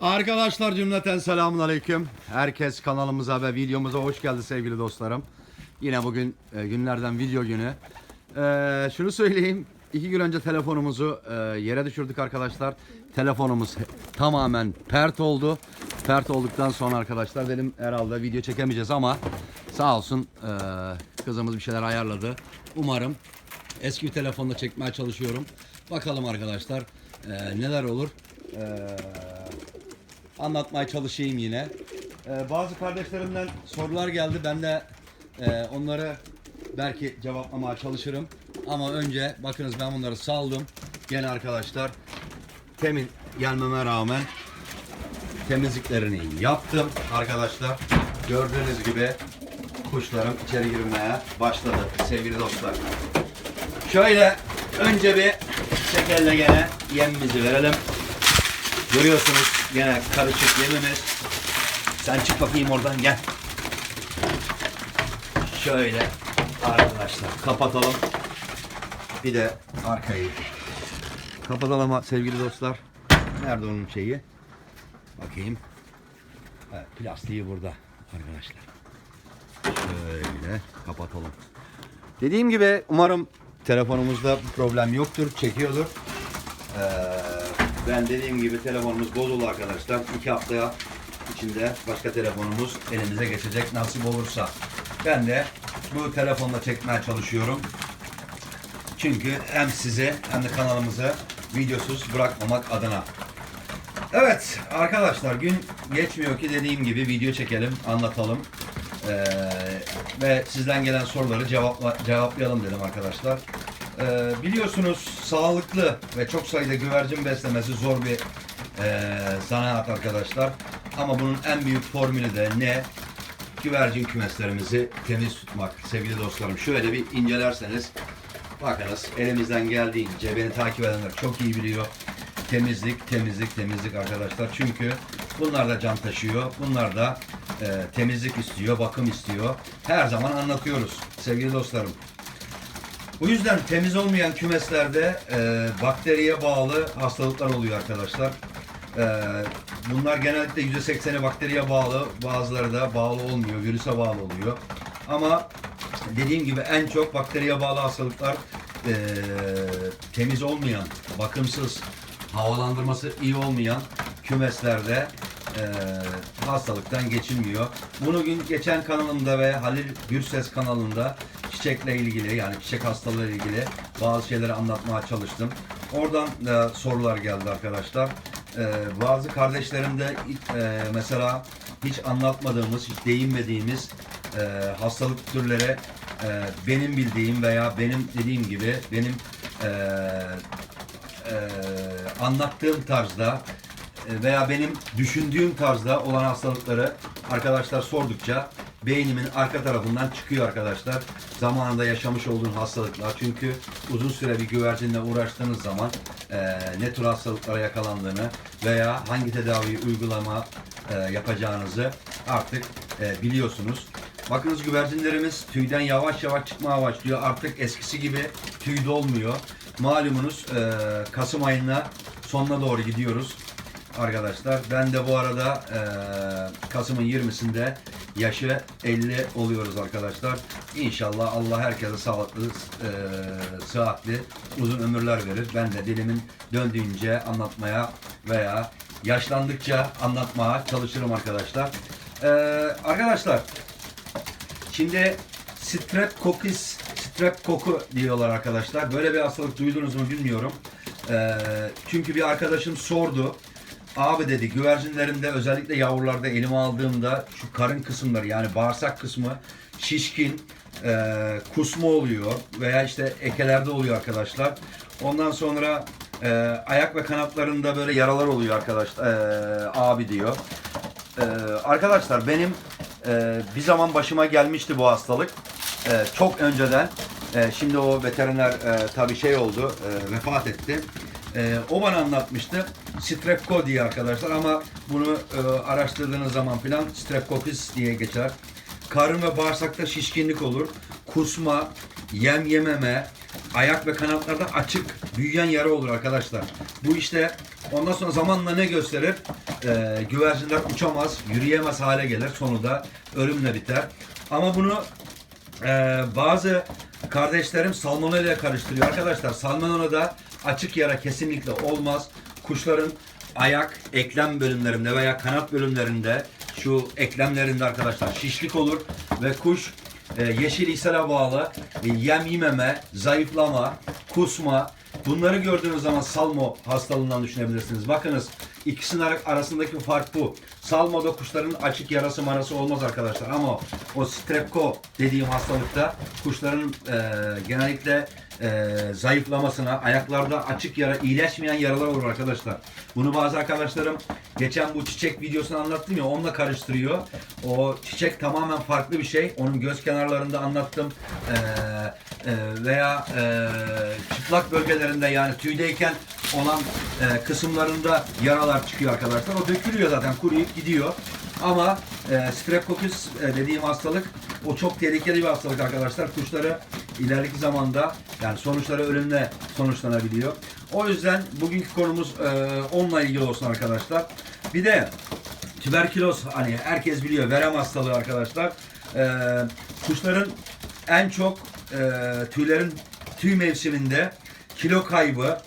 Arkadaşlar cümleten selamun aleyküm. Herkes kanalımıza ve videomuza hoş geldi sevgili dostlarım. Yine bugün e, günlerden video günü. E, şunu söyleyeyim. iki gün önce telefonumuzu e, yere düşürdük arkadaşlar. Telefonumuz tamamen pert oldu. Pert olduktan sonra arkadaşlar dedim herhalde video çekemeyeceğiz ama sağ olsun e, kızımız bir şeyler ayarladı. Umarım eski bir telefonla çekmeye çalışıyorum. Bakalım arkadaşlar e, neler olur. E, anlatmaya çalışayım yine. Ee, bazı kardeşlerimden sorular geldi. Ben de e, onları belki cevaplamaya çalışırım. Ama önce bakınız ben bunları saldım. Gene arkadaşlar temin gelmeme rağmen temizliklerini yaptım arkadaşlar. Gördüğünüz gibi kuşlarım içeri girmeye başladı sevgili dostlar. Şöyle önce bir şekerle gene yemimizi verelim. Görüyorsunuz gene karışık yemimiz. Sen çık bakayım oradan gel. Şöyle arkadaşlar kapatalım. Bir de arkayı kapatalım ha- sevgili dostlar. Nerede onun şeyi? Bakayım. Evet, plastiği burada arkadaşlar. Şöyle kapatalım. Dediğim gibi umarım telefonumuzda problem yoktur, çekiyordur. Ee, ben dediğim gibi telefonumuz bozuldu arkadaşlar. İki haftaya içinde başka telefonumuz elimize geçecek nasip olursa. Ben de bu telefonla çekmeye çalışıyorum. Çünkü hem size hem de kanalımızı videosuz bırakmamak adına. Evet arkadaşlar gün geçmiyor ki dediğim gibi video çekelim, anlatalım. Ee, ve sizden gelen soruları cevapla, cevaplayalım dedim arkadaşlar. Ee, biliyorsunuz sağlıklı ve çok sayıda güvercin beslemesi zor bir e, zanaat arkadaşlar. Ama bunun en büyük formülü de ne? Güvercin kümeslerimizi temiz tutmak sevgili dostlarım. Şöyle bir incelerseniz bakınız elimizden geldiğince beni takip edenler çok iyi biliyor. Temizlik, temizlik, temizlik arkadaşlar. Çünkü bunlar da can taşıyor. Bunlar da e, temizlik istiyor, bakım istiyor. Her zaman anlatıyoruz sevgili dostlarım. Bu yüzden temiz olmayan kümeslerde e, bakteriye bağlı hastalıklar oluyor arkadaşlar. E, bunlar genellikle %80'i bakteriye bağlı, bazıları da bağlı olmuyor, virüse bağlı oluyor. Ama dediğim gibi en çok bakteriye bağlı hastalıklar e, temiz olmayan, bakımsız, havalandırması iyi olmayan kümeslerde e, hastalıktan geçilmiyor. Bunu gün geçen kanalımda ve Halil Gürses kanalında çiçekle ilgili yani çiçek hastalığı ilgili bazı şeyleri anlatmaya çalıştım. Oradan da sorular geldi arkadaşlar. E, bazı kardeşlerim de e, mesela hiç anlatmadığımız, hiç değinmediğimiz e, hastalık türlere e, benim bildiğim veya benim dediğim gibi benim e, e, anlattığım tarzda e, veya benim düşündüğüm tarzda olan hastalıkları arkadaşlar sordukça beynimin arka tarafından çıkıyor arkadaşlar. Zamanında yaşamış olduğum hastalıklar. Çünkü uzun süre bir güvercinle uğraştığınız zaman e, ne tür hastalıklara yakalandığını veya hangi tedaviyi uygulama e, yapacağınızı artık e, biliyorsunuz. Bakınız güvercinlerimiz tüyden yavaş yavaş çıkmaya başlıyor. Artık eskisi gibi tüy dolmuyor. Malumunuz e, Kasım ayına sonuna doğru gidiyoruz arkadaşlar. Ben de bu arada e, Kasım'ın 20'sinde yaşı 50 oluyoruz arkadaşlar. İnşallah Allah herkese sağlıklı, e, sıhhatli, uzun ömürler verir. Ben de dilimin döndüğünce anlatmaya veya yaşlandıkça anlatmaya çalışırım arkadaşlar. E, arkadaşlar Şimdi streptokokus, strep koku diyorlar arkadaşlar. Böyle bir hastalık duydunuz mu bilmiyorum. Ee, çünkü bir arkadaşım sordu. Abi dedi güvercinlerimde özellikle yavrularda elime aldığımda şu karın kısımları yani bağırsak kısmı şişkin, e, kusma oluyor veya işte ekelerde oluyor arkadaşlar. Ondan sonra e, ayak ve kanatlarında böyle yaralar oluyor arkadaşlar. E, abi diyor. Ee, arkadaşlar benim e, bir zaman başıma gelmişti bu hastalık. E, çok önceden. E, şimdi o veteriner e, tabii şey oldu, e, vefat etti. E, o bana anlatmıştı. Strepko diye arkadaşlar ama bunu e, araştırdığınız zaman filan streptokokus diye geçer. Karın ve bağırsakta şişkinlik olur. Kusma, yem yememe, ayak ve kanatlarda açık, büyüyen yara olur arkadaşlar. Bu işte Ondan sonra zamanla ne gösterir? Ee, güvercinler uçamaz, yürüyemez hale gelir. Sonu da ölümle biter. Ama bunu ee, bazı kardeşlerim salmonella ile karıştırıyor. Arkadaşlar salmonella da açık yara kesinlikle olmaz. Kuşların ayak, eklem bölümlerinde veya kanat bölümlerinde şu eklemlerinde arkadaşlar şişlik olur ve kuş e, yeşil ishale bağlı e, yem yememe, zayıflama, kusma bunları gördüğünüz zaman salmo hastalığından düşünebilirsiniz. Bakınız ikisinin ar- arasındaki fark bu. Salmoda kuşların açık yarası marası olmaz arkadaşlar ama o strepko dediğim hastalıkta kuşların e, genellikle e, zayıflamasına, ayaklarda açık yara, iyileşmeyen yaralar olur arkadaşlar. Bunu bazı arkadaşlarım geçen bu çiçek videosunu anlattım ya onunla karıştırıyor. O çiçek tamamen farklı bir şey. Onun göz kenarlarında anlattım. E, e, veya e, çıplak bölgelerinde yani tüydeyken olan e, kısımlarında yaralar çıkıyor arkadaşlar. O dökülüyor zaten kuruyup gidiyor. Ama e, streptokokus e, dediğim hastalık o çok tehlikeli bir hastalık arkadaşlar. Kuşları ileriki zamanda yani sonuçları ölümle sonuçlanabiliyor. O yüzden bugünkü konumuz e, onunla ilgili olsun arkadaşlar. Bir de tüberküloz hani herkes biliyor verem hastalığı arkadaşlar. E, kuşların en çok e, tüylerin tüy mevsiminde kilo kaybı,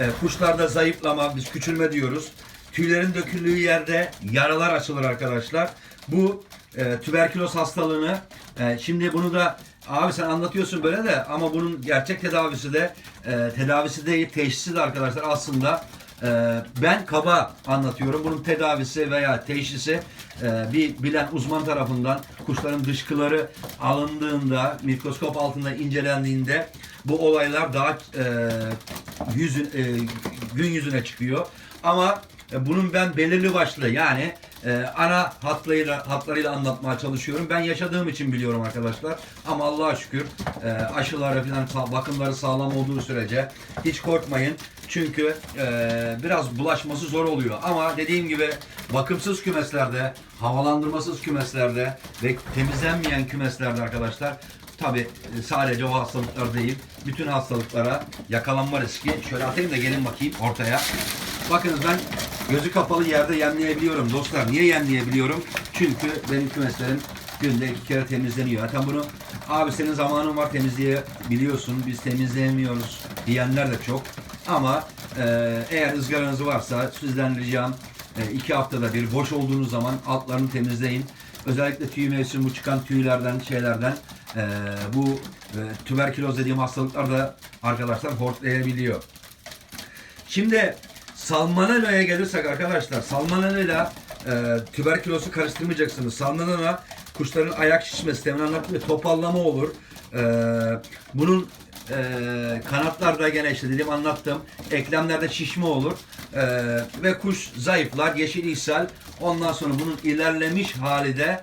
e, kuşlarda zayıflama, biz küçülme diyoruz. Tüylerin döküldüğü yerde yaralar açılır arkadaşlar. Bu e, tüberküloz hastalığını e, şimdi bunu da abi sen anlatıyorsun böyle de ama bunun gerçek tedavisi de e, tedavisi değil teşhisi de arkadaşlar aslında e, ben kaba anlatıyorum. Bunun tedavisi veya teşhisi e, bir bilen uzman tarafından kuşların dışkıları alındığında mikroskop altında incelendiğinde bu olaylar daha e, yüzün, e, gün yüzüne çıkıyor. Ama e, bunun ben belirli başlı yani e, ana hatlarıyla hatlarıyla anlatmaya çalışıyorum. Ben yaşadığım için biliyorum arkadaşlar. Ama Allah'a şükür e, aşıları falan bakımları sağlam olduğu sürece hiç korkmayın. Çünkü e, biraz bulaşması zor oluyor. Ama dediğim gibi bakımsız kümeslerde, havalandırmasız kümeslerde ve temizlenmeyen kümeslerde arkadaşlar Tabi sadece o hastalıklar değil, bütün hastalıklara yakalanma riski. Şöyle atayım da gelin bakayım ortaya. Bakınız ben gözü kapalı yerde yemleyebiliyorum dostlar. Niye yemleyebiliyorum? Çünkü benim kümeslerim günde iki kere temizleniyor. Zaten bunu abi senin zamanın var temizleyebiliyorsun. Biz temizleyemiyoruz diyenler de çok. Ama e, eğer ızgaranız varsa sizden ricam e, iki haftada bir boş olduğunuz zaman altlarını temizleyin. Özellikle tüy mevsimi bu çıkan tüylerden, şeylerden e, bu e, tüberküloz dediğim hastalıklar da arkadaşlar hortlayabiliyor. Şimdi salmonella'ya gelirsek arkadaşlar salmonella e, tüberkülozu karıştırmayacaksınız. Salmonella kuşların ayak şişmesi demin anlattım ya topallama olur. E, bunun e, kanatlarda gene işte dediğim anlattım. Eklemlerde şişme olur. E, ve kuş zayıflar, yeşil ishal. Ondan sonra bunun ilerlemiş hali de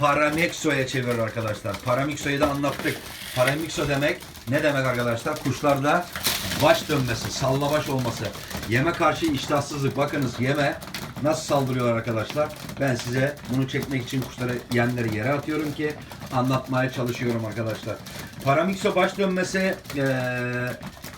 paramexo'ya çevirir arkadaşlar. Paramexo'yu da anlattık. Paramexo demek ne demek arkadaşlar? Kuşlarda baş dönmesi, salla baş olması, yeme karşı iştahsızlık. Bakınız yeme nasıl saldırıyorlar arkadaşlar. Ben size bunu çekmek için kuşları yemleri yere atıyorum ki anlatmaya çalışıyorum arkadaşlar. Paramixo baş dönmesi eee,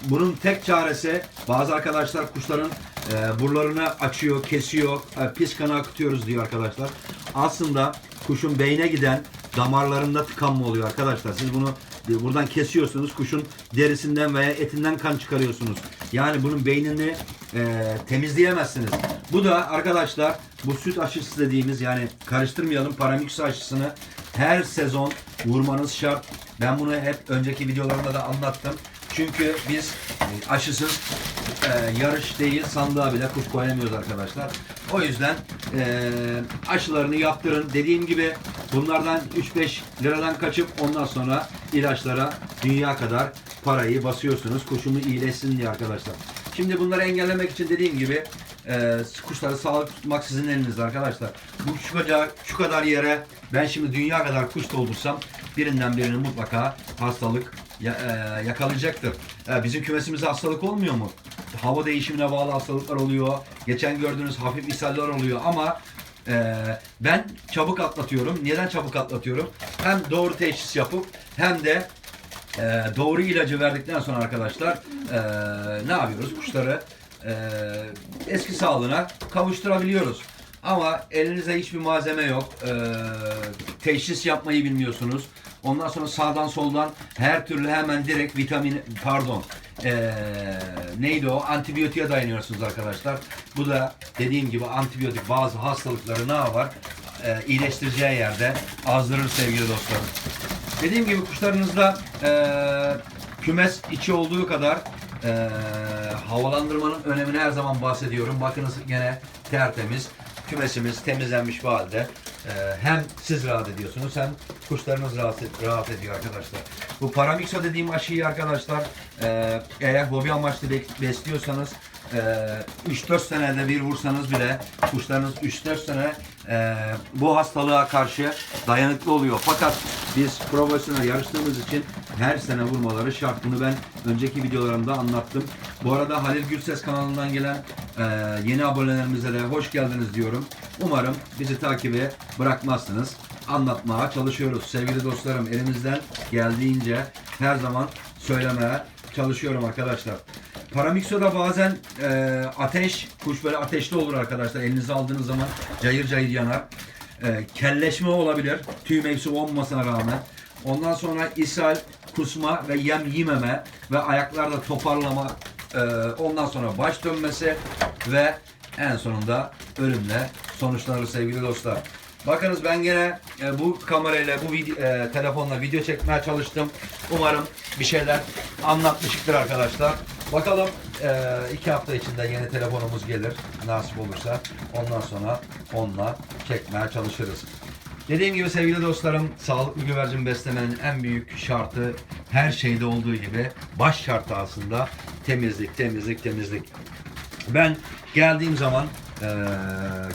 bunun tek çaresi bazı arkadaşlar kuşların e, burlarını açıyor, kesiyor, e, pis kanı akıtıyoruz diyor arkadaşlar. Aslında kuşun beyne giden damarlarında tıkanma oluyor arkadaşlar. Siz bunu e, buradan kesiyorsunuz. Kuşun derisinden veya etinden kan çıkarıyorsunuz. Yani bunun beynini e, temizleyemezsiniz. Bu da arkadaşlar bu süt aşısı dediğimiz yani karıştırmayalım paramix aşısını her sezon vurmanız şart. Ben bunu hep önceki videolarımda da anlattım. Çünkü biz e, aşısız e, yarış değil sandığa bile kuş koyamıyoruz arkadaşlar. O yüzden e, aşılarını yaptırın. Dediğim gibi bunlardan 3-5 liradan kaçıp ondan sonra ilaçlara dünya kadar parayı basıyorsunuz. Kuşumu iyileşsin diye arkadaşlar. Şimdi bunları engellemek için dediğim gibi e, kuşları sağlıklı tutmak sizin elinizde arkadaşlar. Bu şu kadar, şu kadar yere ben şimdi dünya kadar kuş doldursam birinden birinin mutlaka hastalık e, yakalayacaktır. E, bizim kümesimizde hastalık olmuyor mu? Hava değişimine bağlı hastalıklar oluyor. Geçen gördüğünüz hafif ishaller oluyor ama e, ben çabuk atlatıyorum. Neden çabuk atlatıyorum? Hem doğru teşhis yapıp hem de doğru ilacı verdikten sonra arkadaşlar ne yapıyoruz? Kuşları eski sağlığına kavuşturabiliyoruz. Ama elinizde hiçbir malzeme yok. Teşhis yapmayı bilmiyorsunuz. Ondan sonra sağdan soldan her türlü hemen direkt vitamin pardon e, neydi o antibiyotiğe dayanıyorsunuz arkadaşlar. Bu da dediğim gibi antibiyotik bazı hastalıkları ne yapar? E, iyileştireceği yerde azdırır sevgili dostlarım. Dediğim gibi kuşlarınızda e, kümes içi olduğu kadar e, havalandırmanın önemini her zaman bahsediyorum. Bakınız gene tertemiz. Kümesimiz temizlenmiş bir halde. E, hem siz rahat ediyorsunuz hem kuşlarınız rahat, rahat ediyor arkadaşlar. Bu paramixo dediğim aşıyı arkadaşlar e, eğer hobi amaçlı be- besliyorsanız e, 3-4 senede bir vursanız bile kuşlarınız 3-4 sene e, bu hastalığa karşı dayanıklı oluyor. Fakat biz profesyonel yarıştığımız için her sene vurmaları şart. Bunu ben önceki videolarımda anlattım. Bu arada Halil Gürses kanalından gelen e, yeni abonelerimize de hoş geldiniz diyorum. Umarım bizi takibe bırakmazsınız. Anlatmaya çalışıyoruz. Sevgili dostlarım elimizden geldiğince her zaman söylemeye çalışıyorum arkadaşlar. Paramixo'da bazen e, ateş, kuş böyle ateşli olur arkadaşlar. Elinize aldığınız zaman cayır cayır yanar. E, kelleşme olabilir. Tüy mevsimi olmamasına rağmen. Ondan sonra ishal, kusma ve yem yememe ve ayaklarda toparlama. e, ondan sonra baş dönmesi ve en sonunda ölümle sonuçlanır sevgili dostlar. Bakınız ben gene e, bu kamerayla, bu video, e, telefonla video çekmeye çalıştım. Umarım bir şeyler anlatmışıktır arkadaşlar. Bakalım e, iki hafta içinde yeni telefonumuz gelir. Nasip olursa ondan sonra onunla çekmeye çalışırız. Dediğim gibi sevgili dostlarım, sağlıklı güvercin beslemenin en büyük şartı her şeyde olduğu gibi baş şartı aslında temizlik, temizlik, temizlik. Ben geldiğim zaman eee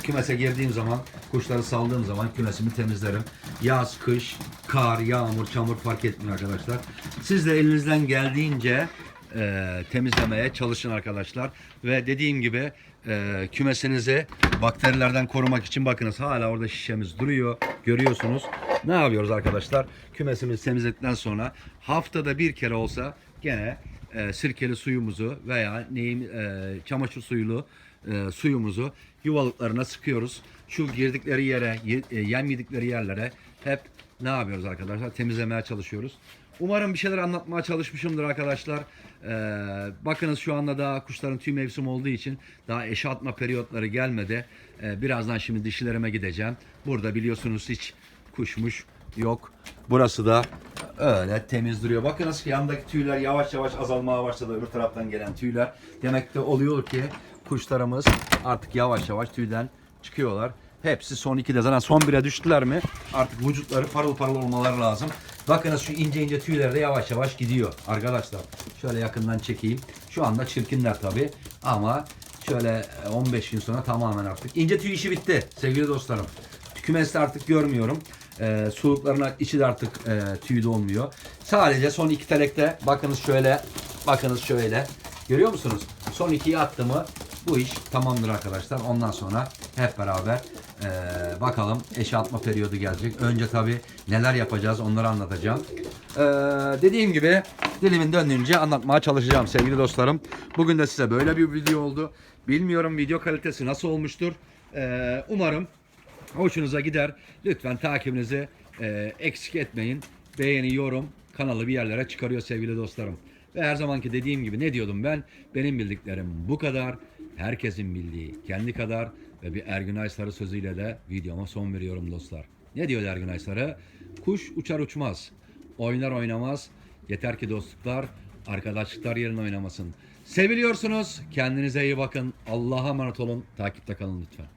kümese girdiğim zaman kuşları saldığım zaman kümesimi temizlerim. Yaz, kış, kar, yağmur, çamur fark etmiyor arkadaşlar. Siz de elinizden geldiğince eee, temizlemeye çalışın arkadaşlar. Ve dediğim gibi eee, kümesinizi bakterilerden korumak için bakınız hala orada şişemiz duruyor. Görüyorsunuz. Ne yapıyoruz arkadaşlar? Kümesimizi temizledikten sonra haftada bir kere olsa gene e, sirkeli suyumuzu veya neyim e, çamaşır suyulu e, suyumuzu yuvalıklarına sıkıyoruz. Şu girdikleri yere, ye- e, yem yedikleri yerlere hep ne yapıyoruz arkadaşlar? Temizlemeye çalışıyoruz. Umarım bir şeyler anlatmaya çalışmışımdır arkadaşlar. Ee, bakınız şu anda daha kuşların tüy mevsimi olduğu için daha eşe atma periyotları gelmedi. Ee, birazdan şimdi dişilerime gideceğim. Burada biliyorsunuz hiç kuşmuş yok. Burası da öyle temiz duruyor. Bakınız ki yandaki tüyler yavaş yavaş azalmaya başladı. Öbür taraftan gelen tüyler. Demek de oluyor ki kuşlarımız artık yavaş yavaş tüyden çıkıyorlar. Hepsi son 2'de zaten son 1'e düştüler mi artık vücutları parıl parıl olmaları lazım. Bakınız şu ince ince tüyler de yavaş yavaş gidiyor arkadaşlar. Şöyle yakından çekeyim. Şu anda çirkinler tabi ama şöyle 15 gün sonra tamamen artık. ince tüy işi bitti sevgili dostlarım. Kümeste artık görmüyorum. Ee, suluklarına içi de artık e, tüy de olmuyor. Sadece son iki telekte bakınız şöyle bakınız şöyle. Görüyor musunuz? Son ikiyi attı mı bu iş tamamdır arkadaşlar. Ondan sonra hep beraber e, bakalım eşe atma periyodu gelecek. Önce tabi neler yapacağız onları anlatacağım. Ee, dediğim gibi dilimin döndüğünce anlatmaya çalışacağım sevgili dostlarım. Bugün de size böyle bir video oldu. Bilmiyorum video kalitesi nasıl olmuştur. Ee, umarım hoşunuza gider. Lütfen takibinizi e, eksik etmeyin. Beğeni, yorum kanalı bir yerlere çıkarıyor sevgili dostlarım. Ve her zamanki dediğim gibi ne diyordum ben? Benim bildiklerim bu kadar. Herkesin bildiği kendi kadar ve bir Ergün Aysarı sözüyle de videoma son veriyorum dostlar. Ne diyor Ergün Aysarı? Kuş uçar uçmaz, oynar oynamaz. Yeter ki dostluklar, arkadaşlıklar yerine oynamasın. Seviliyorsunuz. Kendinize iyi bakın. Allah'a emanet olun. Takipte kalın lütfen.